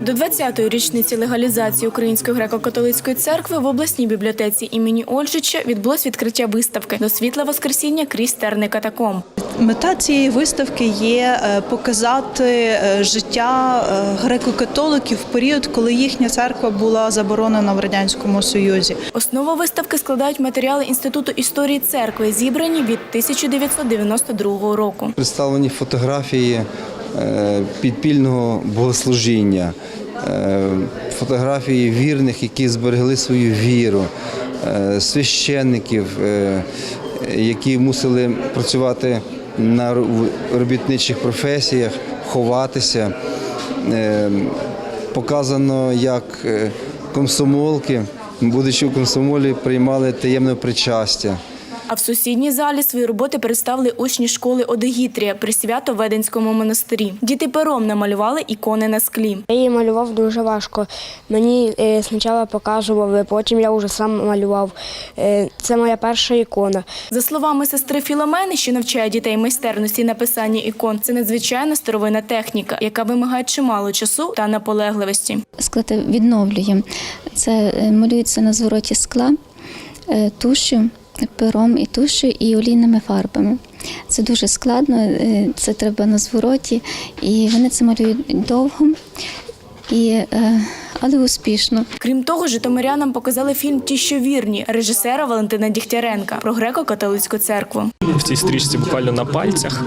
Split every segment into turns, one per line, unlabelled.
До 20-ї річниці легалізації Української греко-католицької церкви в обласній бібліотеці імені Ольжича відбулось відкриття виставки до світла Воскресіння крізь терни катакомб.
Мета цієї виставки є е, показати е, життя е, греко-католиків в період, коли їхня церква була заборонена в радянському союзі.
Основу виставки складають матеріали Інституту історії церкви, зібрані від 1992 року.
Представлені фотографії підпільного богослужіння, е, фотографії вірних, які зберегли свою віру, е, священників, е, які мусили працювати на робітничих професіях, ховатися. Е, Показано, як е, комсомолки, будучи в комсомолі, приймали таємне причастя.
А в сусідній залі свої роботи представили учні школи Одегітрія при Свято-Веденському монастирі. Діти пером намалювали ікони на склі.
Я її малював дуже важко. Мені е, спочатку показували, потім я вже сам малював. Е, це моя перша ікона.
За словами сестри Філомени, що навчає дітей майстерності написання ікон, це надзвичайно старовинна техніка, яка вимагає чимало часу та наполегливості.
сказати, відновлює. Це е, малюється на звороті скла тушю, пером і тушу і олійними фарбами. Це дуже складно, е, це треба на звороті, і вони це малюють довго, і, е, але успішно.
Крім того, житомирянам показали фільм Ті, що вірні режисера Валентина Дігтяренка про греко-католицьку церкву.
В цій стрічці буквально на пальцях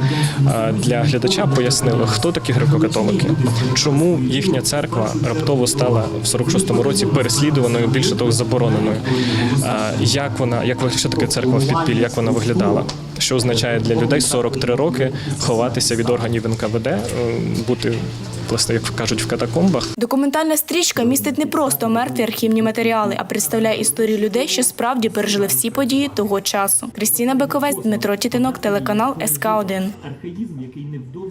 е, для глядача пояснили, хто такі греко-католики, чому їхня церква раптово стала в 46-му році переслідуваною, більше того, забороненою. Е, Як вона, як ви- що таке церква в підпіллі, як вона виглядала? Що означає для людей 43 роки ховатися від органів НКВД, е, бути, власне, як кажуть, в катакомбах.
Документальна стрічка містить не просто мертві архівні матеріали, а представляє історію людей, що справді пережили всі події того часу. Крістіна Бековець, Дмитро Тітинок, телеканал СК 1